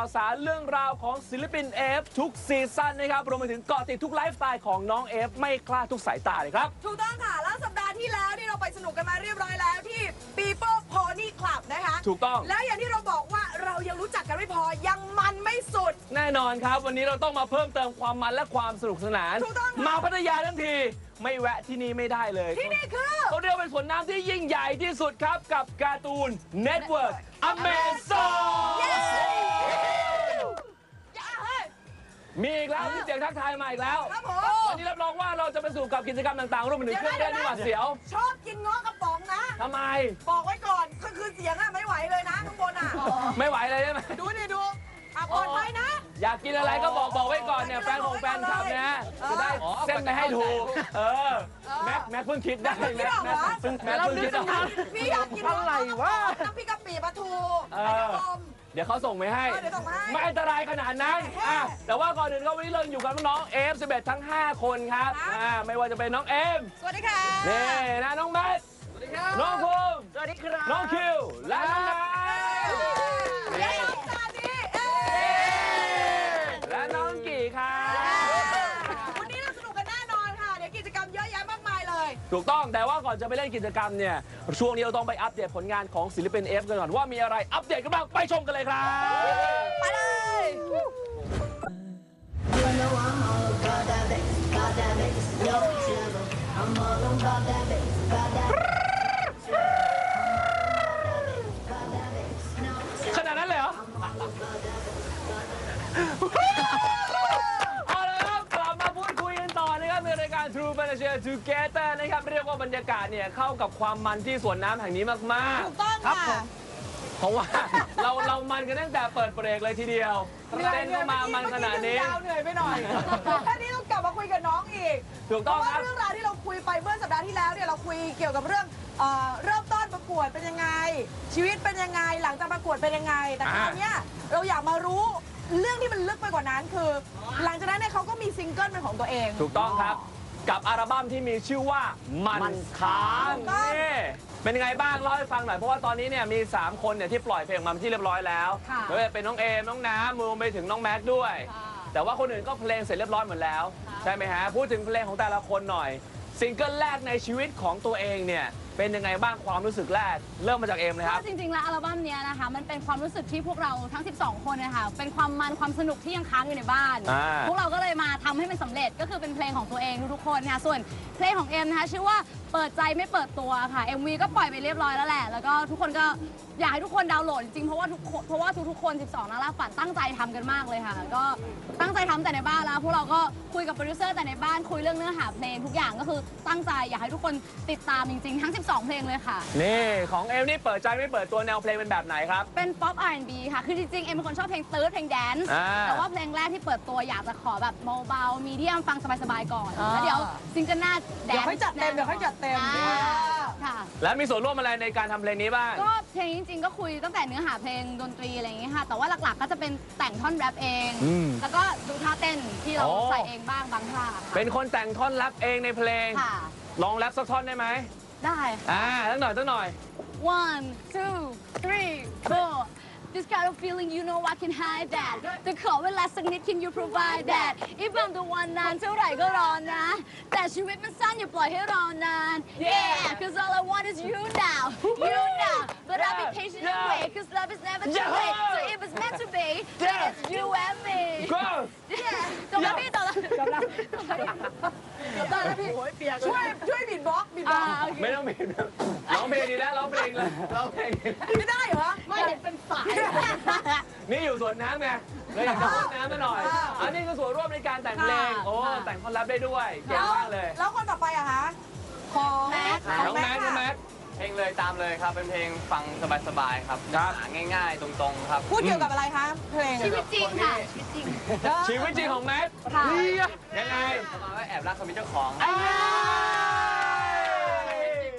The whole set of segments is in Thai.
ข่าวสารเรื่องราวของศิลปินเอฟทุกซีซั่นนะครับรวมไปถึงเกาะติดทุกไลฟ์สไตล์ของน้องเอฟไม่คลาดทุกสายตาเลยครับ ถูกต้องค่ะ แล้วสัปดาห์ที่แล้วนี่เราไปสนุกกันมาเรียบร้อยแล้วที่ People Pony Club นะคะ ถูกต้อง แล้วอย่างที่เราบอกว่าเรายังรู้จักกันไม่พอยังมันไม่สุด แน่นอนครับ วันนี้เราต้องมาเพิ่มเติมความมันและความสนุกสนาน ถูกต้องค่ะ มาพัทยาทั้งที ไม่แวะที่นี่ไม่ได้เลย ที่นี่คือ เขาเรียกว่าเป็นสวนน้ำที่ยิ่งใหญ่ที่สุดครับกับการ์ตูน Network Amazon อย่าเฮ้ย มีอีกแล้วมีเสียงทักทายมาอีกแล้ว ครับผม วันนี้รับรองว่าเราจะไปสู่กับกิจกรรมต่างๆรวมไปถึงเครื่องเล่นที่หวาดเสียวชอบกินเงาะกระป๋องนะ ทำไม บอกไว้ก่อนคือคือเสียงอะไม่ไหวเลยนะข้างบนอะไม่ไหวเลยใช่ไหม ดูนี่ดูอะปลอดภัยนะ อยากกินอะไรก็บอกบอกไว้ก่อนเนี่ยแฟนของแฟนคลับนะจะได้เส้นไปให้ถูก เออ แม็กแม็กเพิ่งคิดได้แม็กเพิ่งคิดออกเหรอแม็กเพิ่งแม็กเพิ่งคิดออก พี่อยากกินอะไรวะน้ำพริกกะปิปลาทูเออไอ้กระป๋อม เดี๋ยวเขาส่งไปให้เออเดี๋ยวส่งมาให้ ไม่อันตรายขนาดนั้นแค่อะแต่ว่าก่อนอื่นก็วันนี้เราอยู่กับน้องๆ F11 ทั้ง 5 คนครับครับ อ่าไม่ว่าจะเป็นน้องเอ็มสวัสดีค่ะ นี่นะน้องแมท น้องภูมิสวัสดีครับ น้องคิว และน้องนา ถูกต้องแต่ว่าก่อนจะไปเล่นกิจกรรมเนี่ยช่วงนี้เราต้องไปอัปเดตผลงานของศิลปินเอฟกันก่อนว่ามีอะไรอัปเดตกันบ้างไปชมกันเลยครับ ไปเลย You know I'm all about that bass, about that bass, no trouble. I'm all about that bass, about that bass. ายการ True f a n t a s i a Together นะครับเรียกว่าบรรยากาศเนี่ยเข้ากับความมันที่สวนน้ำแห่งนี้มากถูกต้องค่ะ ๆ เพราะว่า เราเรามันกันตั้งแต่เปิดเบรกเลยทีเดียวเต้นเข้ามามันขนาดนี้ยาวเหนื่อยไปหน่อยแค่นี้ต้องกลับมาคุยกับน้องอีกถูกเพต้องราะคว่ารับเรื่องราวที่เราคุยไปเมื่อสัปดาห์ที่แล้วเนี่ยเราคุยเกี่ยวกับเรื่องเอ่อเริ่มต้นประกวดเป็นยังไง ชีวิตเป็นยังไง หลังจากประกวดเป็นยังไง แต่คราวเนี้ยเราอยากมารู้เรื่องที่มันลึกไปกว่านั้นคือ หลังจากนั้นเนี่ยเขาก็มีซิงเกิลเป็นของตัวเอง ถูกต้องครับ กับอัลบั้มที่มีชื่อว่ามันค้างถูกต้องนี่เป็นยังไงบ้างเล่าให้ฟังหน่อยเพราะว่าตอนนี้เนี่ยมี 3 คนเนี่ยที่ปล่อยเพลงออกมาเป็นที่เรียบร้อยแล้วค่ะ ไม่ว่าจะเป็นน้องเอมน้องน้ำรวมไปถึงน้องแม็กซ์ด้วย แต่ว่าคนอื่นก็เพลงเสร็จเรียบร้อยหมดแล้ว ใช่ไหมฮะ พูดถึงเพลงของแต่ละคนหน่อย ซิงเกิลแรกในชีวิตของตัวเองเนี่ย เป็นยังไงบ้างความรู้สึกแรก เริ่มมาจากเอมเลยคก็รับ จริงๆ แล้วอัลบั้มเนี้ยนะคะ มันเป็นความรู้สึกที่พวกเราทั้ง 12 คนนะคะเป็นความมันความสนุกที่ยังค้างอยู่ในบ้าน อ่า พวกเราก็เลยมาทำให้มันสำเร็จก็คือเป็นเพลงของตัวเองทุกๆคนนะคะส่วนเพลงของเอ็มนะคะชื่อว่าเปิดใจไม่เปิดตัวค่ะ MV ก็ปล่อยไปเรียบร้อยแล้วแหละ แล้วก็ทุกคนก็อยากให้ทุกคนดาวน์โหลดจริงๆเพราะว่าทุกคนเพราะว่าทุกๆคน 12 นักล่าฝันตั้งใจทำกันมากเลยค่ะ ก็ตั้งใจทำแต่ในบ้านแล้วพวกเราก็คุยกับโปรดิวเซอร์แต่ในบ้านคุยเรื่องเนื้อหาเพลงทุกอย่างก็คือตั้งใจอยากให้ทุกคนติดตามจริงๆทั้ง12เพลงเลยค่ะ นี่ของเอมนี่เปิดใจไม่เปิดตัวแนวเพลงเป็นแบบไหนครับ เป็นป๊อป R&B ค่ะ คือจริงๆ เอ็มเป็นคนชอบเพลงตื้ดเพลงแดนซ์ อ่า แต่ว่าเพลงแรกที่เปิดตัวอยากจะขอแบบเบาๆมีเดียมฟังสบายๆก่อน อ่า แล้วเดี๋ยวซิงเกิลหน้าแดนซ์เดี๋ยวค่อยจัดเต็ม เดี๋ยวค่อยจัดเต็ม อ่าค่ะ และมีส่วนร่วมอะไรในการทำเพลงนี้บ้าง ก็เพลงจริงๆ ก็คุยตั้งแต่เนื้อหาเพลงดนตรีอะไรอย่างเงี้ยค่ะ แต่ว่าหลักๆ ก็จะเป็นแต่งท่อนแรปเอง อืมแล้วก็ดูท่าเต้นที่เราโอ้ ใส่เองบ้างบางท่าค่ะเป็นคนแต่งท่อนแรปเองในเพลงค่ะ ลองแรปสักท่อนได้ไหม ได้ค่ะ อ่าสักหน่อยสักหน่อย One, two, three, four. This kind of feeling, you know I can hide that. The call will last a minute, can you provide that? If I'm the one นานเท่าไหร่ก็รอนะ แต่ชีวิตมันสั้นอย่าปล่อยให้รอนาน Yeah, cause all I want is you now, you now. But I'll be patient and wait, cause love is never too late. So if it's meant to be, then it's you and me. go จบแล้วพี่จบแล้วจบแล้วได้แล้วพี่ช่วยช่วยบีดบ็อกซ์บีดบ็อ่าอกซ์โอเคไม่ต้องมีร้องเพลงดีแล้วร้องเพลงเลยร้องเพลงดีแล้วไม่ได้เหรอ ไม่เห็นเป็นสาย นี่อยู่สวนน้ำไง เลยอยากจะรดน้ำมาหน่อยอ่าอันนี้คือส่วนร่วมในการแต่งเพลงค่ะโอ้ค่ะแต่งท่อนแรปได้ด้วย เก่งมากเลย แล้วคนต่อไปอะคะของแม็กซ์ขน้องแม็กซ์น้องแม็กซ์เพลงเลยตามเลยครับเป็นเพลงฟังสบายๆครับครับหาง่ายๆ ตรงๆครับพูดเกี่ยวกับอะไรคะเพลงชีวิตจริงค่ะชีวิตจริงชีวิตจริงของแม็กซ์ค่ะยังไงประมาณว่าแอบรักคนมีเจ้าของไอ้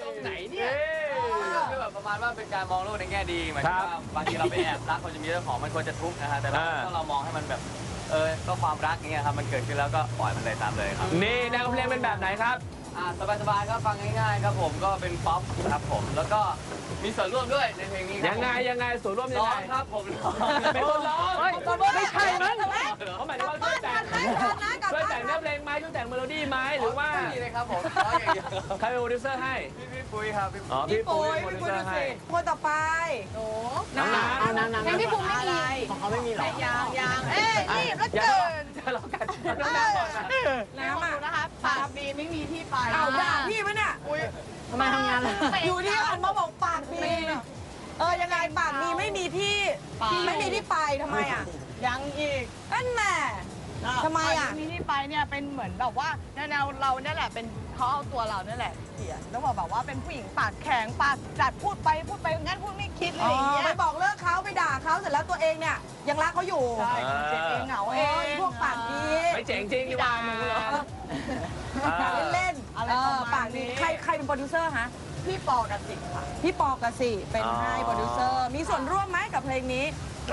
ตรงไหนเนี่ยคือแบบประ มาณว่าเป็นการมองโลกในแง่ดีหมายถึงครับว่าบางทีเราไปแอบรักคนจะมีเจ้าของมันควรจะทุกข์นะฮะแต่เราอ่าถ้าเรามองให้มันแบบเออก็ความรักเงี้ยครับมันเกิดขึ้นแล้วก็ปล่อยมันเลยตามเลยครับนี่แนวเพลงเป็นแบบไหนครับ อ่าสบายๆก็ฟังง่ายๆครับผมก็เป็นป๊อปครับผม แล้วก็มีส่วนร่วมด้วยในเพลงนี้ครับยังไงยังไงส่วนร่วมยัร้งอไง งครับผมร้องเป็นคนร้องเฮ้ยไม่ใช่มั้งเขาหมายถึงว่าช่วยแต่งกลับบ้านนะกลับช่วยบ้านแต่งเนื้อเพลงไหมช่วยแต่งเมโลดี้ไหมหรือว่าไม่มีเลยครับผมร้องอย่างเดียวใครเป็นโปรดิวเซอร์ให้ พี่พี่ปุ้ยครับพี่อ๋อพี่พี่ปุ้ปุ้ยยโปรพี่ดิวปุ้ยเซอดูร์ให้สิคนต่อไปโอ้น้ำน้ำน้ำน้ำเพลงพี่ภูมิไม่มีของเขาไม่มีหรอ ยางยางเอ้ยรีบแล้วอย่าเกิรอนอย่ารอกันน้ำน้ำก่อนนะน้ำอะนะคะปากดีไม่มีที่ไปเอาด่าพี่ไหมเนี่ยทำไมทำงานล่ะอยู่ที่หันมาบอกปากดีเออยังไงปากดีไม่มีที่ไปไม่มีที่ไปทำไมอะยังอีกนั่นแหละทำไมอะที่นี่ไปเนี่ยเป็นเหมือนแบบว่าแนวๆเราเนี่ยแหละเป็นเขาเอาตัวเราเนี่ยแหละเขียนแล้วบอกแบบว่าเป็นผู้หญิงปากแข็งปากจัดพูดไปพูดไปงั้นพูดไม่คิดอะไรอ๋อย่างอเงี้ยไปบอกเลิกเขาไปด่าเขาเสร็จแล้วตัวเองเนี่ยยังรักเขาอยู่ใช่เจ็บเองเหงาโอ้เองยพวกปากดีไม่เจ๋งจริงดีกว่ามึงเหรอด่าเล่นๆ อะไรเอประอมาปาณกดีนี้ใครใครเป็นโปรดิวเซอร์ฮะ พี่ปอกับสิกค่ะ พี่ปอกสิเป็นอ๋อให้โปรดิวเซอร์ มีส่วนร่วมไหมกับเพลงนี้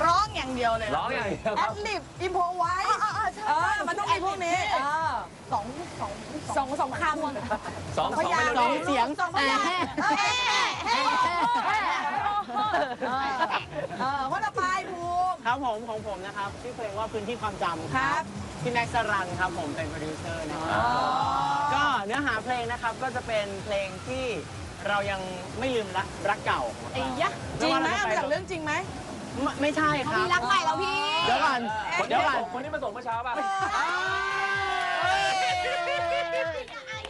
ร้องอย่างเดียวเลยร้องอย่างเดียวแอครับ ดลิบอิมโพไว้อ๋ออ๋ออ๋อใช่เออ มันต้องมีพวกนี้เออสองสองสองสองคำสองสองเมโลสองดี้เสียงสองพยางค์เออเออเออคนต่อไปภูมิ ครับผมของผมนะครับชื่อเพลงว่าพื้นที่ความจำครับพี่แม็กซ์สรันครับผมเป็นโปรดิวเซอร์นะครับก็เนื้อหาเพลงนะครับก็จะเป็นเพลงที่เรายังไม่ลืมรักรักเก่าของไอ้เรายะจริงไหมว่าเอาเามาจะจากไปเรื่องจริงไหมไม่ไม่ใช่คเขารับมีรักใหม่แล้วพี่ เดี๋ยวก่อนคนเดี๋นี้ยวก่อนคนนี้มาส่งเมื่อเช้าป่ะ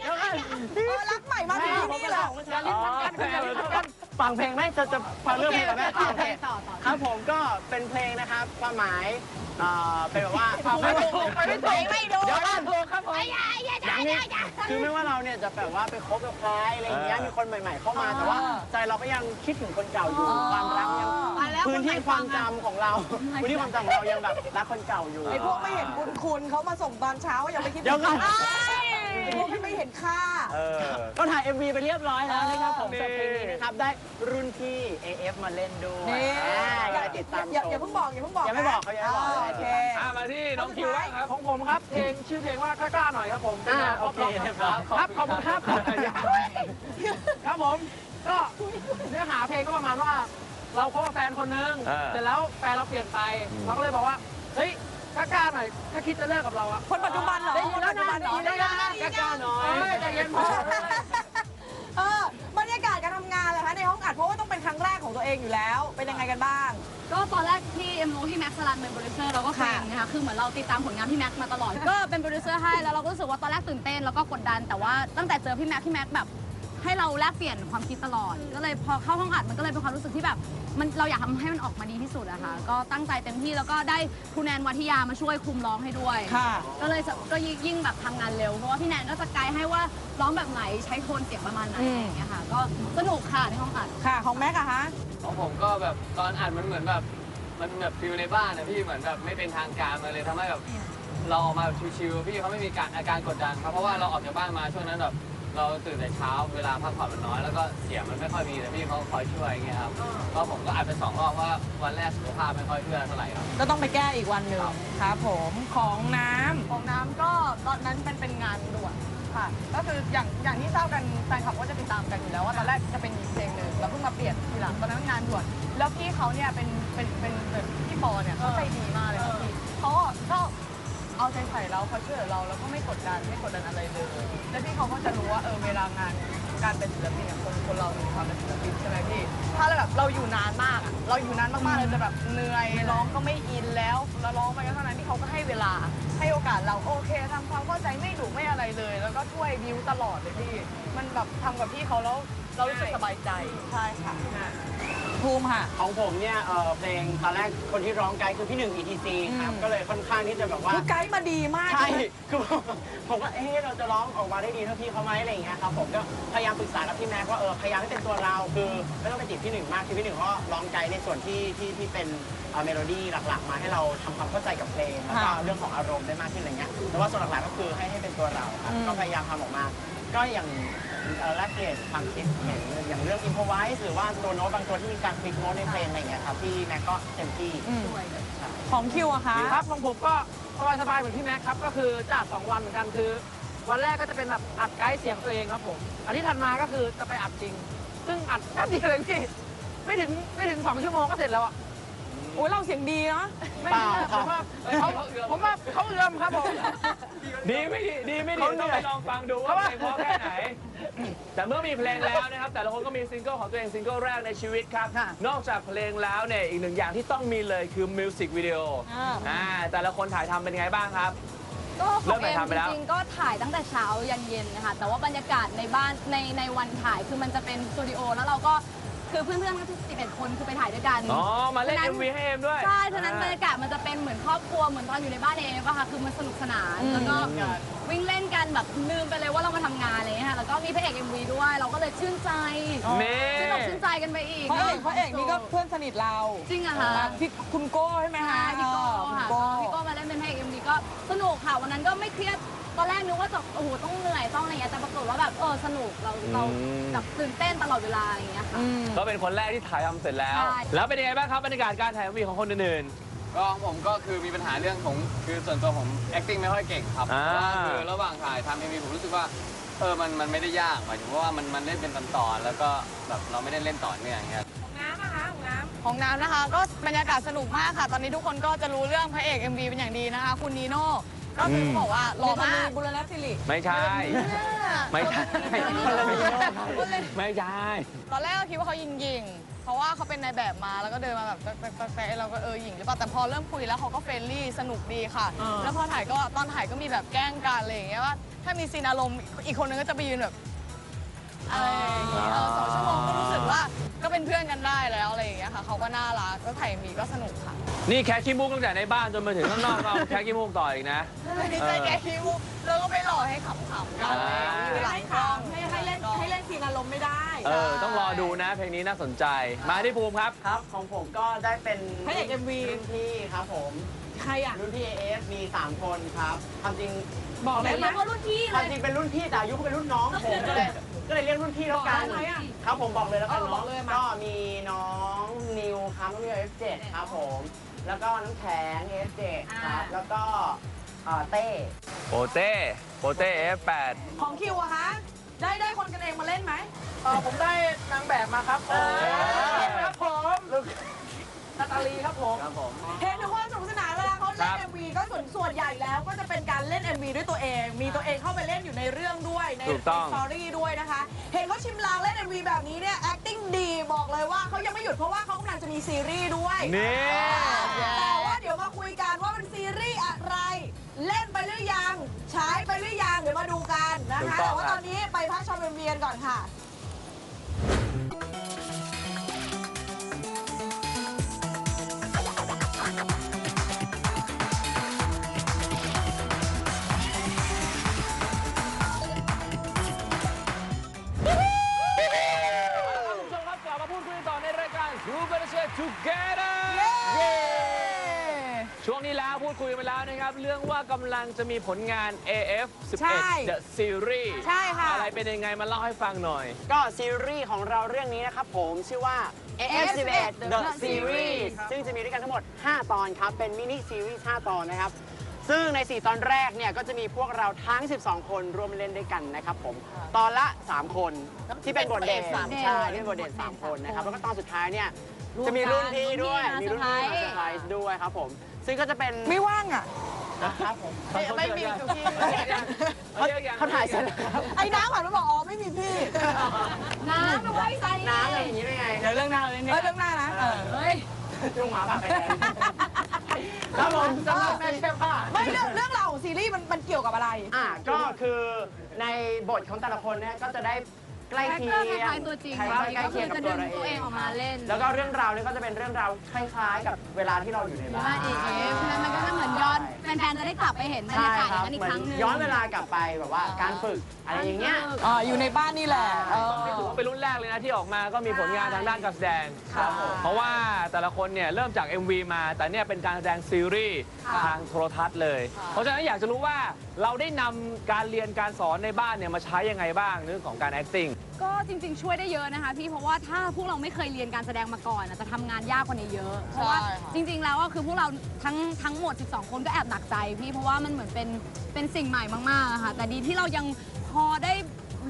เดี๋ยวก่อน เออรักใหม่มาถึงที่นี่เลยอ๋อฟั งเพลงไหมจะจะฟังเรื่องเพลงก่อนไหมโอโอเคเคต่อต่อ ครับผมก็เป็นเพลงนะครับ ความหมายเอ่อเป็นแบบว่าไม่ถูกไม่ถูกไม่ถูกเดี๋ยวก่อนถูกครับผมอย่างนี้คือไม่ว่าเราเนี่ยจะแบบว่าไปคบกับใครอะไรอย่างเงี้ยเออมีคนใหม่ ๆ เข้ามา แต่ว่าใจเราก็ยังคิดถึงคนเก่าอยู่อ๋อความรักยัง มาแล้วพื้นที่ความจำของเรา พื้นที่ความจำของเรายังแบบรักคนเก่าอยู่ ไอ้พวกไม่เห็นบุญคุณเขามาส่งตอนเช้ายังไม่คิดเดี๋ยวก่อนไอ้ พวกที่ไม่เห็นค่า เออ ก็ถ่าย MV ไปเรียบร้อยแล้วนะครับผมนี่สำหรับเพลงนี้นะครับ ได้รุ่นพี่ AF มาเล่นด้วยนี่อ่าอยากให้ติดตามอย่าชมอย่าเพิ่งบอกอย่าเพิ่งบอกยังไม่นะบอกเขายังไม่บอกาโอเค อะมาที่น้องคิวบ้างครับ ของผมครับ เพลงชื่อเพลงว่ากล้าๆหน่อยครับผมอ่าโอเคครับ ครับ ขอบคุณครับครับผม ก็เนื้อหาเพลงก็ประมาณว่า เราคบกับแฟนคนนึงอ่า เสร็จแล้วแฟนเราเปลี่ยนไป เราก็เลยบอกว่า เฮ้ย กล้าๆหน่อย ถ้าคิดจะเลิกกับเราอะคนปัจจุบันเหรอได้ยินแล้วนะคนปัจจุบันเหรอได้ยินแล้วนะกล้าๆหน่อยเฮ้ยใจเย็นพอเออบรรยากาศการทำงานเลยคะในห้องอัดเพราะว่าต้องเป็นครั้งแรกของตัวเองอยู่แล้ว เป็นยังไงกันบ้าง ก็ตอนแรกที่เอ็มรู้ที่แม็กซ์สลันเป็นโปรดิวเซอร์เราก็เกรงนะคะคือเหมือนเราติดตามผลงานพี่แม็กซ์มาตลอด ก็เป็นโปรดิวเซอร์ให้แล้วเราก็รู้สึกว่าตอนแรกตื่นเต้นแล้วก็กดดันแต่ว่าตั้งแต่เจอพี่แม็กซ์พี่แม็กซ์แบบ ให้เราแลกเปลี่ยนความคิดตลอด ก็เลยพอเข้าห้องอัดมันก็เลยเป็นความรู้สึกที่แบบมันเราอยากทำให้มันออกมาดีที่สุดอะค่ะ ก็ตั้งใจเต็มที่แล้วก็ได้ครูแนนวัทยามาช่วยคุมร้องให้ด้วย ค่ะ ก็เลยจะก็ยิ่งแบบทำงานเร็ว เพราะว่าพี่แนนก็จะไกด์ให้ว่าร้องแบบไหนใช้โทนเสียงประมาณไหนอืม อะไรอย่างเงี้ยค่ะ ก็สนุกค่ะในห้องอัด ค่ะ ของแม็กอะฮะ ของผมก็แบบตอนอ่านมันเหมือนแบบมันแบบฟิลในบ้านนะพี่เหมือนแบบไม่เป็นทางการมาเลยทำให้แบบเราออกมาแบบชิวๆพี่เขาไม่มีการอาการกดดันครับเพราะว่าเราออกจากบ้านมาช่วงนั้นแบบ เราตื่นแต่เช้าเวลาพักผ่อนมันน้อย แล้วก็เสียงมันไม่ค่อยมีแต่พี่เขาคอยช่วยอย่างเงี้ยครับก็ผมก็อ่านไปสองรอบเพราะว่าวันแรกสุขภาพไม่ค่อยเพื่อเท่าไหร่ครับ ก็ต้องไปแก้อีกวันหนึ่งครับผมของน้ำ ของน้ำก็ตอนนั้นเป็นเป็นงานด่วนค่ะ ก็คืออย่างอย่างที่ทราบกันแฟนคลับก็จะติดตามกันอยู่แล้วว่าตอนแรกจะเป็นอีกเพลงหนึ่งแล้วเพิ่งมาเปลี่ยนทีหลังตอนนั้นงานด่วน แล้วพี่เขาเนี่ยเป็นเป็นเป็นแบบพี่ปอเนี่ยเขาใจดีมากเลยค่ะพี่เขาก็ เอาใจใส่เราเขาช่วยเหลือเราแล้วก็ไม่กดดันไม่กดดันอะไรเลย แล้วพี่เขาก็จะรู้ว่าเออเวลางานการเป็นศิลปินเนี่ยคนคนเรามีความเป็นศิลปินใช่ไหมพี่ถ้าเราแบบเราอยู่นานมากอะเราอยู่นานมากๆเราจะแบบเหนื่อยร้องก็ไม่อินแล้วเราร้องไปก็เท่านั้นที่เขาก็ให้เวลาให้โอกาสเราโอเคทำความเข้าใจไม่ดุไม่อะไรเลย แล้วก็ช่วยบิวตลอดเลยพี่มันแบบทำกับพี่เขาแล้วเรารู้สึกสบายใจใช่ค่ะ ภูมิค่ะ ของผมเนี่ยเอ่อเพลงตอนแรกคนที่ร้องไกด์คือพี่หนึ่ง ETC ครับ อืม ก็เลยค่อนข้างที่จะแบบว่า คือไกด์มาดีมากใช่คือผมผมว่าเอ๊ะเราจะร้องออกมาได้ดีเท่าพี่เขาไหมอะไรอย่างเงี้ยครับผมก็พยายามปรึกษากับพี่แม็กว่าเออพยายามให้เป็นตัวเราคือไม่ต้องไปติดพี่หนึ่งมากคือพี่หนึ่งก็ร้องไกด์ในส่วนที่ที่ที่เป็นเอ่อเมโลดี้หลักๆ มาให้เราทำความเข้าใจกับเพลงแล้วก็ค่ะเรื่องของอารมณ์ได้มากขึ้นอะไรเงี้ยแต่ว่าส่วนหลักๆก็คือให้ให้เป็นตัวเราครับอืม ก็พยายามทำออกมา ก็อย่างเอ่อ แลกเปลี่ยนความคิดเห็นอย่างเรื่องอินพไวส์หรือว่าตัวโน้ตบางตัวที่มีการคลิกโน้ตในเพลงอะไรอย่างเงี้ยครับพี่แม็กก็เต็มที่ของคิวอะคะ ครับของผมก็สบายสบายๆเหมือนพี่แม็กครับ ก็คือจากสองวันเหมือนกันคือ วันแรกก็จะเป็นแบบอัดไกด์เสียงตัวเองครับผม อันที่ถัดมาก็คือจะไปอัดจริง ซึ่งอัดแป๊บเดียวเองพี่ไม่ถึงไม่ถึงสองชั่วโมงก็เสร็จแล้วอะ โอ้ยเราเสียงดีเนาะไม่เปล่าผมว่าเขาผมว่าเขาเอื้อมครับผม ดีไม่ดีดีไม่ดีต้องไปลองฟังดูว่าเพลงเพราะแค่ไหน แต่เมื่อมีเพลงแล้วนะครับ แต่ละคนก็มีซิงเกิลของตัวเองซิงเกิลแรกในชีวิตครับนอกจากเพลงแล้วเนี่ยอีกหนึ่งอย่างที่ต้องมีเลยคือมิวสิกวิดีโออ่าแต่ละคนถ่ายทำเป็นไงบ้างครับ ก็ขเริ่องมเอถ่ายมทำไปแล้วจริงๆก็ถ่ายตั้งแต่เช้ายันเย็นนะคะแต่ว่าบรรยากาศในบ้านในในวันถ่ายคือมันจะเป็นสตูดิโอแล้วเราก็ คือเพื่อนๆทั้ง11 คนคือไปถ่ายด้วยกันอ๋อ มาเล่น ฉะ MV ให้เอมด้วยใช่ ฉะนั้นบรรยากาศมันจะเป็นเหมือนครอบครัวเหมือนตอนอยู่ในบ้านเองป่ะคะคือมันสนุกสนาน แล้วก็วิ่งเล่นกันแบบลืมไปเลยว่าเรามาทำงานอะไรอย่างเงี้ยค่ะแล้วก็มีพระเอก MV ด้วย เราก็เลยชื่นใจนี่ชื่นอกชื่นใจกันไปอีกพระเอกพระเอกนี่ก็เพื่อนสนิทเราจริงเหรอะคะ พี่คุณโก้ใช่ไหมคะใช่พี่โก้คุณค่ะโก้พี่โก้มา ก MV ก็สนุกค่ะวันนั้นก็ไม่เครียดตอนแรกนึกว่าจะโอ้โหต้องเหนื่อยต้องอะไรอย่างเงี้ยแต่ปรากฏว่าแบบเออสนุกเราเราอืม แบบตื่นเต้นตลอดเวลาอย่างเงี้ยค่ะ ก็เป็นคนแรกที่ถ่ายทำเสร็จแล้ว ใช่ แล้วเป็นยังไงบ้างครับบรรยากาศการถ่าย MV ของคนอื่น ก็ของผมก็คือมีปัญหาเรื่องของคือส่วนตัวผม acting ไม่ค่อยเก่งครับอ่า เพราะว่าคือระหว่างถ่ายทำเอ็มวีผมรู้สึกว่าเออมันมันไม่ได้ยากหมายถึงว่ามันมันเล่นเป็นตอนๆแล้วก็แบบเราไม่ได้เล่นต่อเนื่องอย่างเงี้ย ของน้ำนะคะ ก็บรรยากาศสนุกมากค่ะ ตอนนี้ทุกคนก็จะรู้เรื่องพระเอก MV เป็นอย่างดีนะคะ คุณนีโน่ก็คืออมบอกว่าหล่อมากบุรณะสิริๆไม่ใช่ ไม่ใช่คนละนีโน่ค่ะไม่ใช่ตอนแรกก็คิดว่าเขายิงยิงๆเพราะว่าเขาเป็นนายแบบมาแล้วก็เดินมาแบบแป๊ะๆๆเราก็เออหญิงหรือเปล่าแต่พอเริ่มคุยแล้วเขาก็เฟรนลี่สนุกดีค่ะ แล้วพอถ่ายก็ตอนถ่ายก็มีแบบแกล้งกันอะไรอย่างเงี้ยว่าถ้ามีซีนอารมณ์อีกคนนึงก็จะไปยืนแบบ อะไรอย่างเงี้ยเออสองชั่วโมงก็รู้สึกว่าก็เป็นเพื่อนกันได้แล้วอะไรอย่างเงี้ยค่ะเขาก็น่ารักก็ถ่ายมีก็สนุกค่ะนี่แค่ขี้มุกตั้งแต่ในบ้านจนมาถึงข้างนอกก็เอาแค่ขี้มุกต่ออีกนะ ดีใจแกคิวแล้วก็ไปหล่อให้ขำๆกันอะไรอย่างเงี้ยอยู่หลังให้กล้องขำให้ให้เล่นให้เล่นซีนอารมณ์ไม่ได้เออ ต้องรอดูนะ เพลงนี้น่าสนใจ มาที่ภูมิครับ ครับของผมก็ได้เป็นพระเอก MV รุ่นพี่ครับผม ใครอะรุ่นพี่ AF มี 3 คนครับความจริง บอกได้ไหมเรียกว่ารุ่นพี่คเลวามยจริงเป็นรุ่นพี่แต่อายุเขาเป็นรุ่นน้องผมก็เลยก็เลยเรียกรุ่นพี่แล้วกันบอกได้ไหมอะครับผมบอกเลยแล้วกันเออเนาะบอกเลยมา ก็มีน้องนิวครับน้องนิว F7 ครับผม แล้วก็น้ำแข็ง F7 ครับ แล้วก็เอ่อเต้ โปเต้โปเต้ F8 ของคิวอะคะได้ได้คนกันเองมาเล่นไหมเออผมได้นางแบบมาครับครับผมนาตาลีครับผม ครับผม เห็นถึงความสนุกสนาน เวลาเขาเล่ครันบ MV ก็ส่วนส่วนใหญ่แล้วก็จะเป็นการเล่น MV ด้วยตัวเอง มีตัวเองเข้าไปเล่นอยู่ในเรื่องด้วย ในถูกต้อง สตอรี่ด้วยนะคะ เห็นเขาชิมลางเล่น MV แบบนี้เนี่ย acting ดีบอกเลยว่าเขายังไม่หยุดเพราะว่าเขากำลังจะมีซีรีส์ด้วย นี่ แต่ว่าเดี๋ยวมาคุยกันว่าเป็นซีรีส์อะไร เล่นไปหรือยังฉายไปหรือยังเดี๋ยวมาดูกันนะถูกคะต้อแต่งว่าครับ ตอนนี้ไปพักชม MV กันก่อนค่ะ คุยไปแล้วนะครับ เรื่องว่ากำลังจะมีผลงาน AF ใช่ 11 The Series ใช่ค่ะ อะไรเป็นยังไงมาเล่าให้ฟังหน่อย ก็ซีรีส์ของเราเรื่องนี้นะครับผมชื่อว่า AF11 The Series ซึ่งจะมีด้วยกันทั้งหมด 5 ตอนครับ เป็นมินิซีรีส์5ตอนนะครับ ซึ่งใน 4 ตอนแรกเนี่ยก็จะมีพวกเราทั้ง 12 คนร่วมเล่นด้วยกันนะครับผม ตอนละ 3 คนที่เป็นบทเด่นเป็นบทเด่นใช่ที่เป็นบทเด่น 3 คนนะครับ แล้วก็ตอนสุดท้ายเนี่ยจะมีรุ่นพี่ด้วย มีรุ่นพี่มาเซอร์ไพรส์ด้วยครับผม ซึ่งก็จะเป็นไม่ว่างอะนะครับผมไม่ไม่มีทุกที่เขาเขาถ่ายเสร็จแล้วครับไอ้น้ำหันมาบอกอ๋อไม่มีพี่ น้ำเอาไว้ใส่น้ำอะไรอย่างนี้ได้ไงเดี๋ยวเรื่องหน้าเลยเนี่ยเรื่องหน้านะเออเฮ้ยจุงหมาปากไปแดงครับผมสำหรับแม่เชฟผ้าไม่เรื่องเรื่องราวของซีรีส์มันมันเกี่ยวกับอะไร อะก็คือในบทของแต่ละคนเนี่ยก็จะได้ ใกล้คาแรคเคีเตยองร์คล้ายๆตัวจริงคล้ายๆใกล้ก็เคีคืยงอกับจะตัดึวงเราตัวเอเองงออกมาเล่นแล้วก็เรื่องราวเนี่ยก็จะเป็นเรื่องราวคล้ายๆ กับเวลาที่เราอยู่ในบ้าบ้านนเอเอฟฉะนั้นมันก็จะเหมือนย้อนแฟฟนๆจะได้กลับไปเห็นบรรยากาศอย่างนั้นอีกครั้งหนึ่งย้อนเวลากลับไปแบบว่าการฝึกอะไรอย่างเงี้ย อ่าอยู่ในบ้านนี่แหละเออนี่ถือว่าเป็นรุ่นแรกเลยนะที่ออกมาก็มีผลงานทางด้านการแสดง ครับผม เพราะว่าแต่ละคนเนี่ยเริ่มจาก MV มา แต่เนี่ยเป็นการแสดงซีรีส์ทางโทรทัศน์เลย เพราะฉะนั้นอยากจะรู้ว่าเราได้นำการเรียนการสอนในบ้านเนี่ยมาใช้ยังไงบ้างเรื่องของการ acting ก็จริงๆช่วยได้เยอะนะคะพี่เพราะว่าถ้าพวกเราไม่เคยเรียนการแสดงมาก่อนอะจะทำงานยากกว่านี้เยอะ เพราะว่าใช่ค่ะ จริงๆแล้วก็คือพวกเราทั้งทั้งหมด 12 คนก็แอบหนักใจพี่เพราะว่ามันเหมือนเป็นเป็นสิ่งใหม่มากๆอะค่ะแต่ดีที่เรายังพอได้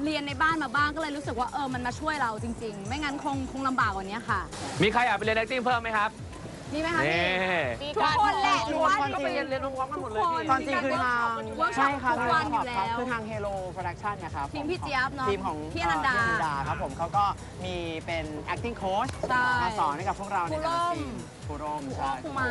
เรียนในบ้านมาบ้างก็เลยรู้สึกว่าเออมันมาช่วยเราจริง ๆ ไม่งั้นคงคงลำบากกว่านี้ค่ะ มีใครอยากไปเรียน acting เพิ่มไหมครับ มีไหมคะนี่พี่ทุกคนแหละทุทุกกคคนนก็ไปเรียนเรียนพร้อมๆกันหมดเลยพี่ความจริงคือทางเวิร์กช็อปใช่ครับทุกวันอยู่คแล้รับว คือทาง Hello Production นะครับทีมพี่เจี๊ยบเนอะทีมของพี่อนันดาเพี่อนันดาครับผมเขาก็มีเป็น acting coach ใช่มาสอนให้กับพวกเราในแต่ละครูร่มทีมครูร่มครูใช่อ้อครูไม้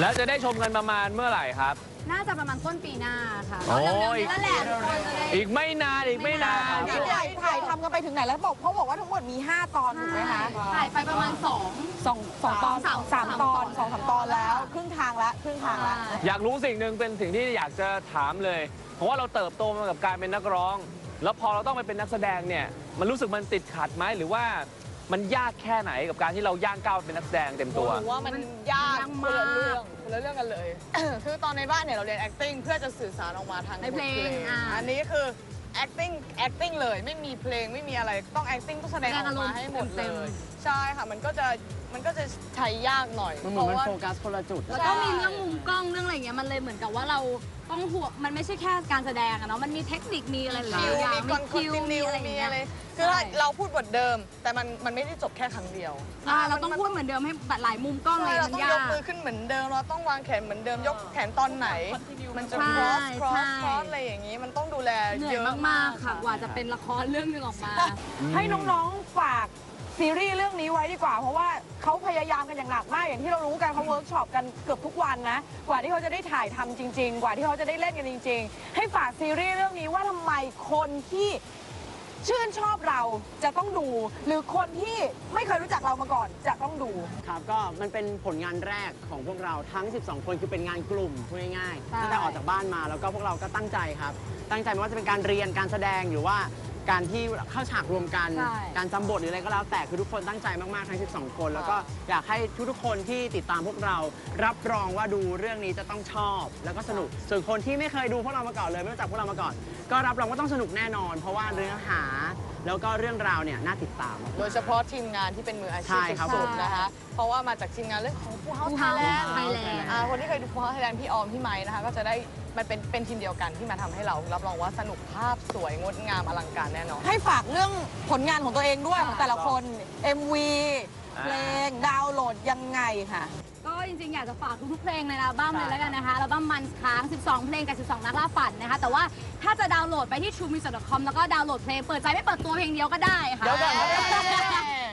แล้วจะได้ชมกันประมาณเมื่อไหร่ครับ น่าจะประมาณต้นปีหน้าค่ะโอ้ย เร็วๆนี้นั่นแหละทุกคนจะได้ อีกไม่นานอีกไม่นานนี่ถ่ายถ่ายทำกันไปถึงไหนแล้วบอกเขาบอกว่าทั้งหมดมี 5 ตอนถูกไหมคะถ่ายไปประมาณสอง สองสองตอนสามสามตอนสามตอนสองสามตอนแล้ว ครึ่งทางแล้วครึ่งทางแล้วอยากรู้สิ่งหนึ่งเป็นสิ่งที่อยากจะถามเลย เพราะว่าเราเติบโตมากับการเป็นนักร้อง แล้วพอเราต้องไปเป็นนักแสดงเนี่ย มันรู้สึกมันติดขัดไหมหรือว่า มันยากแค่ไหนกับการที่เราย่างก้าวเป็นนักแสดงเต็มตัวหนูว่ามันยากคนละเรื่องคนละเรื่องกันเลย คือตอนในบ้านเนี่ยเราเรียน acting เพื่อจะสื่อสารออกมาทางในเพลงบทอ่า อันนี้คือ acting acting เลยไม่มีเพลงไม่มีอะไรต้อง acting ต้องแสดงออกมาให้หมดเต็เลมย ใช่ค่ะ มันก็จะมันก็จะใช้ยากหน่อยมันเหมืเพอนราะมันว่าโฟกัสคนละจุดแล้วก็มีเรื่องมุมกล้องเรื่องอะไรเงี้ยมันเลยเหมือนกับว่าเราต้องห่วงมันไม่ใช่แค่การแสดงอะเนาะมันมีเทคนิคมีอะไรหลายคิวอย่างมีคอนคิวติมีนิวอะไรอย่างมีเงี้ยอะไรคือถ้าใช่เราพูดบทเดิม แต่มันมันไม่ได้จบแค่ครั้งเดียวอ่าเราต้องพูดเหมือนเดิมให้แบบหลายมุมกล้องเลใช่ยเรามันต้องยายกก มือขึ้นเหมือนเดิม เราต้องวางแขนเหมือนเดิมยกแขนตอนไหน มันจะ ใช่ cross cross ใช่ cross อะไรอย่างนี้มันต้องดูแลเหนื่อเยยอะมากๆค่ะกว่าจะเป็นละครเรื่องหนึงออกมา ให้น้องๆ ฝาก ซีรีส์เรื่องนี้ไว้ดีกว่า เพราะว่าเขาพยายามกันอย่างหนักมากอย่างที่เรารู้กันเขาเวิร์กช็อปกันเกือบทุกวันนะ กว่าที่เขาจะได้ถ่ายทำจริง ๆ กว่าที่เขาจะได้เล่นกันจริง ๆ ให้ฝากซีรีส์เรื่องนี้ว่าทำไมคนที่ชื่นชอบเราจะต้องดู หรือคนที่ไม่เคยรู้จักเรามาก่อนจะต้องดูครับก็มันเป็นผลงานแรกของพวกเราทั้ง 12 คนคือเป็นงานกลุ่มพูดง่ายๆใช่ตั้งแต่ออกจากบ้านมาแล้วก็พวกเราก็ตั้งใจครับ ตั้งใจไม่ว่าจะเป็นการเรียนการแสดงหรือว่า การที่เข้าฉากรวมกัน ใช่การจำบทหรืออะไรก็แล้วแต่คือทุกคนตั้งใจมาก ๆ ทั้ง 12 คน แล้วก็อยากให้ทุกๆคนที่ติดตามพวกเรา รับรองว่าดูเรื่องนี้จะต้องชอบ แล้วก็สนุก ส่วนคนที่ไม่เคยดูพวกเรามาก่อนเลยไม่รู้จักพวกเรามาก่อน ก็รับรองว่าต้องสนุกแน่นอน เพราะว่าเนื้อหา แล้วก็เรื่องราวเนี่ยน่าติดตาม โดยเฉพาะทีมงานที่เป็นมืออาชีพใช่ครับสุดผม ๆนะคะ เพราะว่ามาจากทีมงานเรื่องของฟูเฮา Full ไทย House แลนด์ Thailand อ่าคนที่เคยดูฟูเฮาไทยแลนด์พี่ออมพี่ไม้นะคะ ก็จะได้ มันเป็นเป็นทีมเดียวกันที่มาทำให้เรา รับรองว่าสนุกภาพสวยงดงามอลังการแน่นอน ให้ฝากเรื่องผลงานของตัวเองด้วยของแต่ละคน MV เพลงดาวน์โหลดยังไงค่ะ ก็จริงๆ อยากจะฝากทุกๆ เพลงในอัลบั้มเลยแล้วกันนะคะอัลบั้มมันค้าง 12 เพลงกับ 12 นักล่าฝันนะคะ แต่ว่าถ้าจะดาวน์โหลดไปที่ t r u e m u s i c c o m แล้วก็ดาวน์โหลดเพลง เปิดใจไม่เปิดตัวเพลงเดียวก็ได้ค่ะ เดี๋ยวก่อน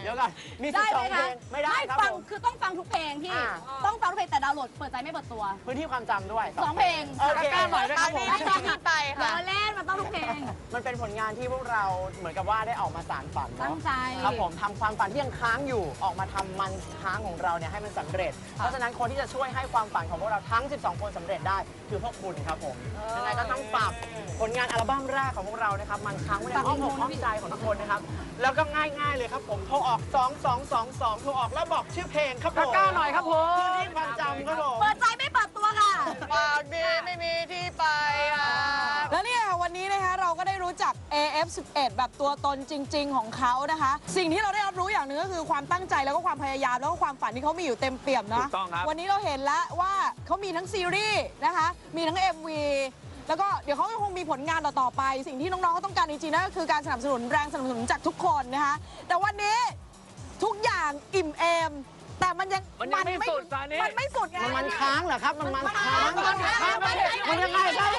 เดี๋ยวก่อนมีได้ไหม12เพลคะงไม่ได้ครับฟังผม คือต้องฟังทุกเพลงที่อ่า ต้องฟังทุกเพลงแต่ดาวน์โหลดเปิดใจไม่เปิดตัวพื้นที่ความจำด้วยสองเพลงโอเค กล้าหน่อยด้วยครับผมได้ค่ะที่ไปค่ะเดี๋ยวเล่นมันต้องทุกเพลง มันเป็นผลงานที่พวกเราเหมือนกับว่าได้ออกมาสารฝันตั้เนาะงใจครับผมทำความฝันที่ยังค้างอยู่ออกมาทำมันค้างของเราเนี่ยให้มันสำเร็จ เพราะฉะนั้นคนที่จะช่วยให้ความฝันของพวกเราทั้ง 12 คนสำเร็จได้คือพวกคุณครับผมยังไงก็ต้องฝากผลงานอัลบั้มแรกของพวกเรานะครับมันค้างไว้ในอ้อมอกอ้อมใจของทุกคนนะครับแล้วก็ง่าย ๆเลยครับผมโทรออก2222โทรออกแล้วบอกชื่อเพลงครับผมกล้าหน่อยครับผมพื้นที่ความจำครับผมเปิดใจไม่เปิดตัวค่ะ ปากดีไม่มีที่ไปค่ะแล้วเนี่ยวันนี้นะคะเราก็ได้รู้จัก AF11 แบบตัวตนจริง ๆ ของเขานะคะ สิ่งที่เราได้รับรู้อย่างหนึ่งก็คือความตั้งใจแล้วก็ความพยายามแล้วก็ความฝันที่เขามีอยู่เต็มเปี่ยมนะถูกต้องครับ วันนี้เราเห็นแล้วว่าเขามีทั้งซีรีส์นะคะ มีทั้ง MV แล้วก็เดี๋ยวเขาก็คงมีผลงานต่อๆไป สิ่งที่น้องๆเขาต้องการจริงๆนั่นก็คือการสนับสนุนแรงสนับสนุนจากทุกคนนะคะ แต่วันนี้ ทุกอย่างอิ่มเอม แต่มันยังมันยังไม่สุดซานิ มันไม่สุดไง มันมันค้างเหรอครับ มันมันค้างมันค้างมันยังไงครับ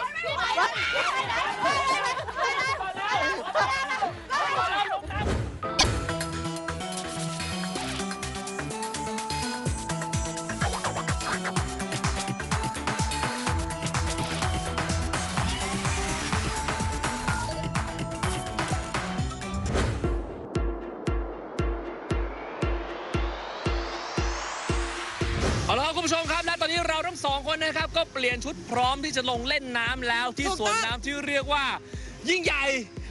โอ คนนะครับก็เปลี่ยนชุดพร้อมที่จะลงเล่นน้ำแล้วที่สวนน้ำที่เรียกว่า ยิ่งใหญ่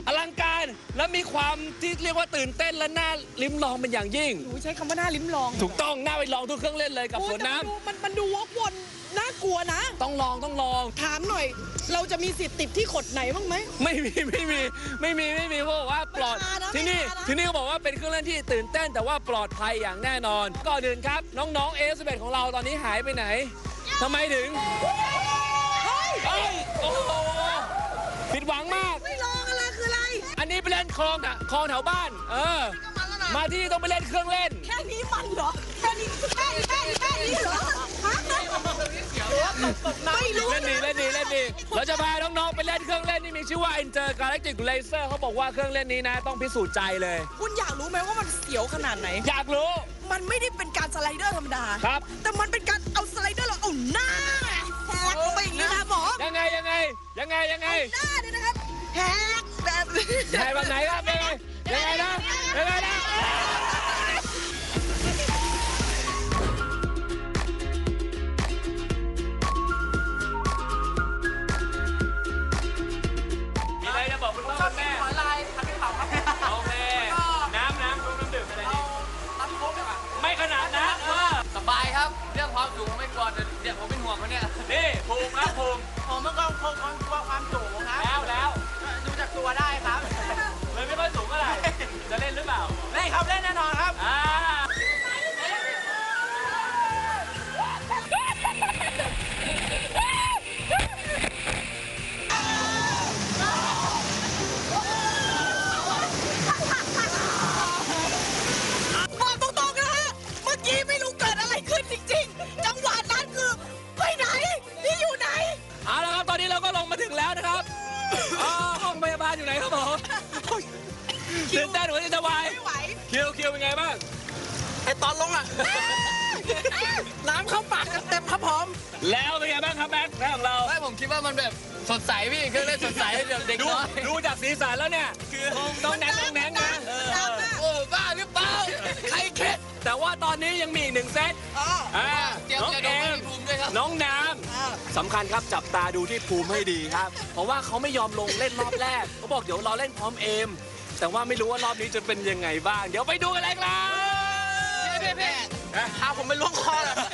อลังการและมีความที่เรียกว่าตื่นเต้นและน่าลิ้มลองเป็นอย่างยิ่ง หนูใช้คำว่าหน้าลิ้มลองถูกต้องน่าไปลองทุกเครื่องเล่นเลยกับโอ้สวนแต่น้ำ มันดูมันมันดูวกวนน่ากลัวนะ ต้องลองต้องลอง ถามหน่อย เราจะมีสิทธิ์ติดที่ขดไหนบ้างไหม ไม่มีไม่มีไม่มีไม่มีเพราะว่าปลอดไม่มานะที่นี่ไม่มานะ ที่นี่เขาบอกว่าเป็นเครื่องเล่นที่ตื่นเต้นแต่ว่าปลอดภัยอย่างแน่นอนก่อนอื่นครับ น้องๆเอสเของเราตอนนี้หายไปไหน ทำไมถึงเอ้ยโอ้โหผิดหวังมาก ไม่ลองอะไรคืออะไรอันนี้ไปเล่นคลองอะคลองแถวบ้าน เออมาที่นี่ต้องไปเล่นเครื่องเล่น แค่นี้มันเหรอแค่นี้แค่นี้แค่นี้แค่นี้เหรอฮะไม่รู้เล่นดีเล่น ดีเล่นดีเราจะพาน้องๆไปเล่นเครื่องเล่นที่มีชื่อว่า Enter Galactic Laser เขาบอกว่าเครื่องเล่นนี้นะ ต้องพิสูจน์ใจเลย คุณอยากรู้ไหมว่ามันเสียวขนาดไหน อยากรู้ มันไม่ได้เป็นการสไลเดอร์ธรรมดา ครับ แต่มันเป็นการเอาสไลเดอร์เราเอาหน้าแหกลงไปอย่างนี้นะหมอยังไงยังไงยังไงยังไงหน้าเนี่ยนะครับแหกแบบนี้ยังไงแบบไหนครับ ภูมิครับภูมิผมเมื่อก่อนคงคงกลัวความสูงครับแล้วแล้วดูจากตัวได้ครับเลยไม่ค่อยสูงเท่าไหร่จะเล่นหรือเปล่าเล่นครับเล่นแน่นอนครับ ตื่นเต้นหัวใจจะวายไม่ไหวคิวคิวเป็นไงบ้างไอตอนลงอะ น้ำเข้าปากเต็มๆครับผมแล้วเป็นไงบ้างครับแม็กซ์แม่ของเราไม่ผมคิดว่ามันแบบสดใสพี่เครื่องเล่นสดใสเดี๋ยวเด็กดูน้อยดูจากสีสันแล้วเนี่ยคือต้องแนงต้องแนงนะเออโอ้บ้าหรือเปล่าใครคิดแต่ว่าตอนนี้ยังมีอีกหนึ่งเซตอ่าเตรียมน้องจะเอโดนมมีภูมิด้วยครับ น้องน้ำสำคัญครับจับตาดูที่ภูมิให้ดีครับ เพราะว่าเขาไม่ยอมลงเล่นรอบแรกเขาบอกเดี๋ยวรอเล่นพร้อมเอม แต่ว่าไม่รู้ว่ารอบนี้จะเป็นยังไงบ้าง เดี๋ยวไปดูกันเลยครับ พาผมไปล้วงคอเลยมั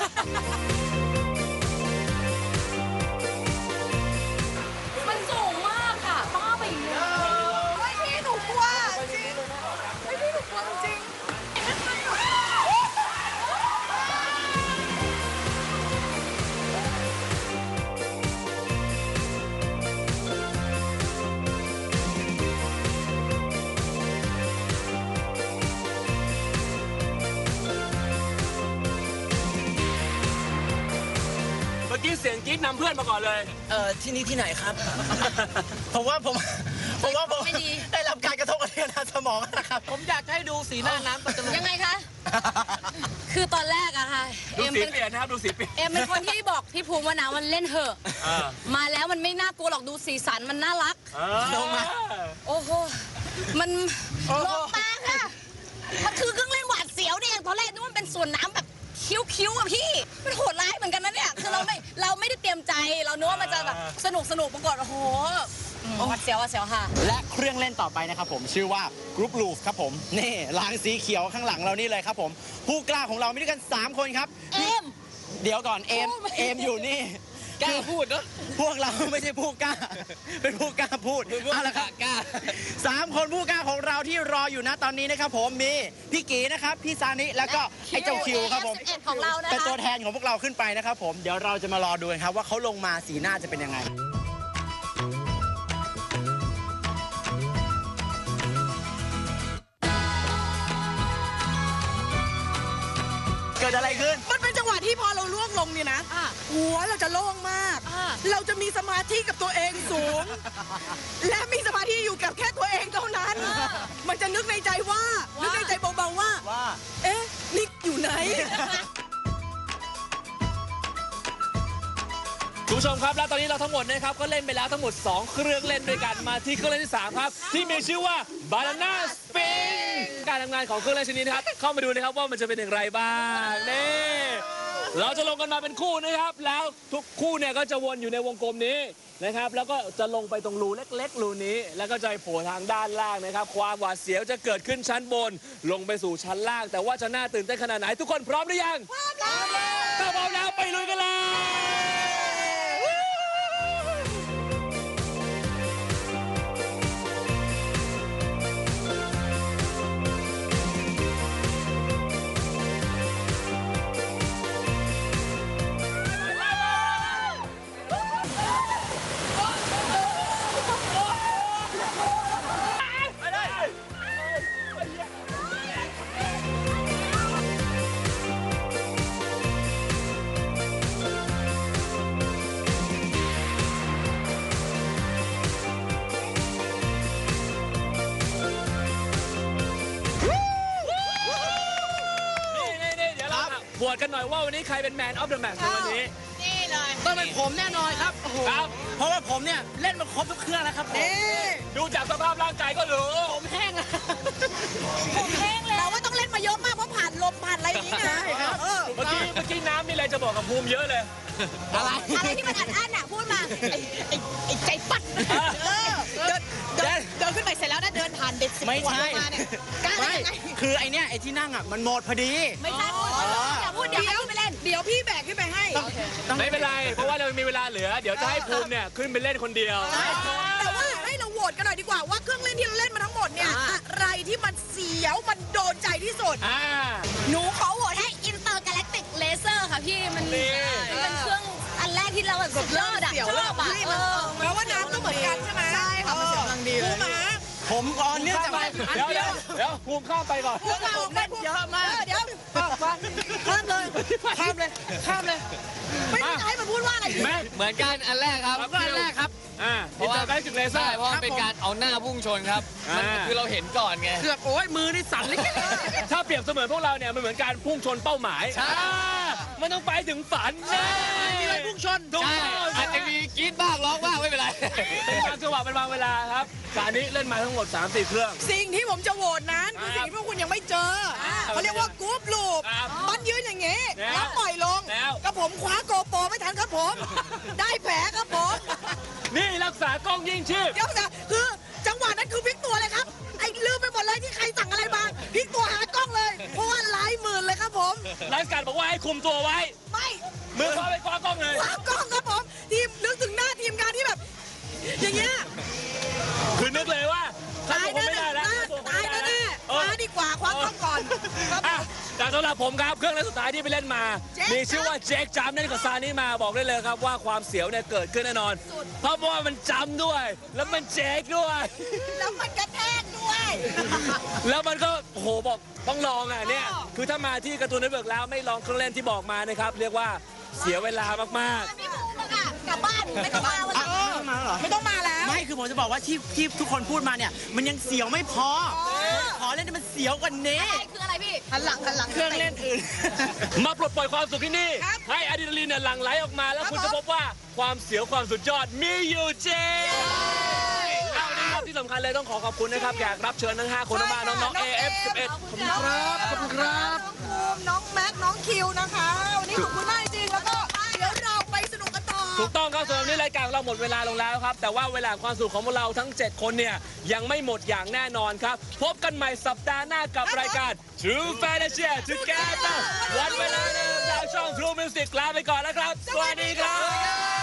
อกี้เสียงกรี๊ดนำเพื่อนมาก่อนเลย เอ่อที่นี่ที่ไหนครับ ผมว่าผมผมว่าผมไม่ดี ได้รับการกระทบกระเทือนทางสมองนะครับ ผมอยากจะให้ดูสีหน้าน้ำปัจจุบันยังไงคะ คือตอนแรกอะค่ะ ดูเอ็มสีเป็นเปลี่ยนนะครับดูสีเปลี่ยน เอ็มเป็นคนที่บอกพี่ภูมิว่านะมันเล่นเหอะ อ่า มาแล้วมันไม่น่ากลัวหรอกดูสีสันมันน่ารักลงมา โอ้โห มันลงตาค่ะ มันคือเครื่องเล่นหวาดเสียวเนี่ยตอนแรกนึกว่ามันเป็นส่วนน้ำแบบ คิ้วๆอะพี่มันโหดร้ายเหมือนกันนะเนี่ยคือเราไม่เราไม่ได้เตรียมใจเรานึกว่ามันจะแบบสนุกสนุกปรากฏโอ้โหอืมหวาดเสียวหวาดเสียวค่ะ และเครื่องเล่นต่อไปนะครับผมชื่อว่า Group Roof ครับผมนี่ลางสีเขียวข้างหลังเรานี่เลยครับผม ผู้กล้าของเรามีด้วยกัน 3 คนครับ เอ็ม เดี๋ยวก่อนเอมพูดไม่ เอมอยู่นี่ กล้าพูดเนอะพวกเราไม่ใช่ผู้กล้า เป็นผู้กล้าพูดเอาละครับกล้าสามคนผู้กล้าของเราที่รออยู่นะตอนนี้นะครับผมมีพี่กีนะครับพี่ซานิแล้วก็ไอ้เจ้าคิวครับผม11ของเรานะคะเป็นตัวแทนของพวกเราขึ้นไปนะครับผมเดี๋ยวเราจะมารอดูกันครับว่าเขาลงมาสีหน้าจะเป็นยังไงเกิดอะไรขึ้น มันเป็นจังหวะที่พอเราล่วงลงเนี่ยนะ อะหัวเราจะโล่งมาก อะ เราจะมีสมาธิกับตัวเองสูง และมีสมาธิอยู่กับแค่ตัวเองเท่านั้น มันจะนึกในใจว่า นึกในใจเบาๆว่า ว่า เอ๊ะ นิกอยู่ไหน คุณผู้ชมครับ และตอนนี้เราทั้งหมดนะครับ ก็เล่นไปแล้วทั้งหมด 2 เครื่องเล่นด้วยกันมาที่เครื่องเล่นที่ 3 ครับ ที่มีชื่อว่า Banana Spin การทำงานของเครื่องเล่นชนิดนี้นะครับ เข้ามาดูนะครับว่ามันจะเป็นอย่างไรบ้าง นี่ เราจะลงกันมาเป็นคู่นะครับ แล้วทุกคู่เนี่ยก็จะวนอยู่ในวงกลมนี้นะครับ แล้วก็จะลงไปตรงรูเล็ก ๆ รูนี้ แล้วก็จะไปโผล่ทางด้านล่างนะครับ ความหวาดเสียวจะเกิดขึ้นชั้นบน ลงไปสู่ชั้นล่าง แต่ว่าจะน่าตื่นเต้นขนาดไหนทุกคนพร้อมหรือยังพร้อมแล้วถ้าพร้อมแล้วไปลุยกันเลย กันหน่อยว่าวันนี้ใครเป็นแมนออฟเดอะแมตช์ในวันนี้ต้องเป็นผมแน่นอนครับโอ้โหครับ เพราะว่าผมเนี่ยเล่นมาครบทุกเครื่องแล้วครับผมดูจากสภาพร่างกายก็รู้ผมแห้งแล้วผมแห้งแล้วว่าต้องเล่นมาเยอะมากเพราะผ่านลมผ่านอะไรอย่างนี้ไงเออเมื่อกี้เมื่อกี้น้ำมีอะไรจะบอกกับภูมิเยอะเลย อะไรอะไรที่มันอัดอั้นอะพูดมาไอ้ไอ้ใจปัดเออเดินเดินเดินขึ้นไปเสร็จแล้วนะ เดินผ่านเด็กสิบไม่กว่าใช่ลงมาเนี่ยกล้าได้ไม่ ยังไงคือไอเนี้ยไอที่นั่งอะมันหมดพอดี ไม่ใช่พูดอย่าพูดเดี๋ยวให้ขึ้นไปเล่น เดี๋ยวพี่แบกขึ้นไปให้ไม่เป็นไร เพราะว่าเรามีเวลาเหลือ เดี๋ยวจะให้ภูมิเนี่ยขึ้นไปเล่นคนเดียว แต่ว่าให้เราโหวตกันหน่อยดีกว่าว่าเครื่องเล่นที่เราเล่นมาทั้งหมดเนี่ยอะไรที่มันเสียวมันโดนใจที่สุด อ่า หนูขอโหวตให้อินเตอร์กาแล็กติกเลเซอร์ค่ะพี่มันนี่ มันเป็นเครื่องอันแรกที่เราแบบสุดยอดอะชอบอะเออ แปลว่าน้ำก็เหมือนกันใช่ไหมใช่ค่ะมันเสียงกำลังดีเลยผม ก่อนเนี่ยข้ามจะไปเดี๋ยวเดี๋ยวเดี๋ยวภูมิข้ามไปก่อน พวกเราเล่นเยอะมากเดี๋ยวข้ามเลยข้ามเลยข้ามเลยไม่รู้จะให้มันพูดว่าอะไรดีแม่เหมือนกันอันแรกครับก็อันแรกครับอ่าอินเตอร์ได้จุดเลเซอใช่ร์เพราะมันเป็นการเอาหน้าพุ่งชนครับมันอ่าคือเราเห็นก่อนไงเกือบโอ้ยมือนี่สั่นเลยถ้าเปรียบเสมือนพวกเราเนี่ยมันเหมือนการพุ่งชนเป้าหมายใช่อ่า มันต้องไปถึงฝันแน่มีอะไรพุ่งชนถูกใช่ต้องอาจจะมีกรี๊ดบ้างร้องบ้างไม่เป็นไรเป็นบางจังหวะเป็นบางเวลาครับการนี้เล่นมาทั้งหมด3-4เครื่อง สิ่งที่ผมจะโหวตนั้นคือสิ่งที่พวกคุณยังไม่เจอเขาเรียกว่ากรุ๊ปลูปครับมันยืนอย่างงี้แล้วแล้วปล่อยลงแล้วก็ผมคว้าโกโปรไม่ทันครับผม ได้แผลครับผม นี่รักษากล้องยิ่งชีพเดี๋ยวนะคือจังหวะนั้นคือพลิก รับผมไลฟ์การดบอกว่าให้คุมตัวไว้ ไม่มือคว้าไปคว้ากล้องเลย คว้ากล้อง แต่สำหรับผมครับ เครื่องเล่นสุดท้ายที่ไปเล่นมาเจ๊กมีชื่อว่าเจ๊กจัมป์เล่นกับซานี่มาบอกได้เลยครับว่าความเสียวเนี่ยเกิดขึ้นแน่นอนเพราะว่ามันจำด้วย แล้วมันเจ๊กด้วย แล้วมันกระแทกด้วย แล้วมันก็โอ้โหบอกต้องลองอะเนี่ยคือถ้ามาที่การ์ตูนเน็ตเวิร์กแล้วไม่ลองเครื่องเล่นที่บอกมานะครับเรียกว่าเสียเวลามากพี่ภูมิอะกลับบ้านไม่ต้องมาวันหลังอ้าวมาแล้วเหรอไม่ต้องมาแล้วไม่ คือผมจะบอกว่าที่ที่ทุกคนพูดมาเนี่ย มันยังเสียวไม่พอ ขอเล่นให้มันเสียวกว่านี้ อะไรคืออะไรพี่หันหลังหันหลังเครื่องเล่นอื่นๆมาปลดปล่อยความสุขที่นี่ ครับให้อะดรีนาลีนเนี่ยหลั่งไหลออกมา แล้วครับคุณจะพบว่าความเสียวความสุดยอดมีอยู่จริงเอาดีครับที่สำคัญเลยต้องขอขอบคุณนะครับแขกรับเชิญทั้ง 5 คนมากๆน้องๆ AF11 ขอบคุณครับ ขอบคุณครับ น้องภูมิน้องแม็ก น้องคิวนะคะ วันนี้ขอบคุณมากจ ถูกต้องครับสำหรับนี้รายการของเราหมดเวลาลงแล้วครับ แต่ว่าเวลาความสุขของพวกเราทั้ง 7 คนเนี่ย ยังไม่หมดอย่างแน่นอนครับ พบกันใหม่สัปดาห์หน้ากับรายการ True f a n a s y Together วันเวลาเดิมทางช่อง True Music ลาไปก่อนแล้วครับ สวัสดีครับ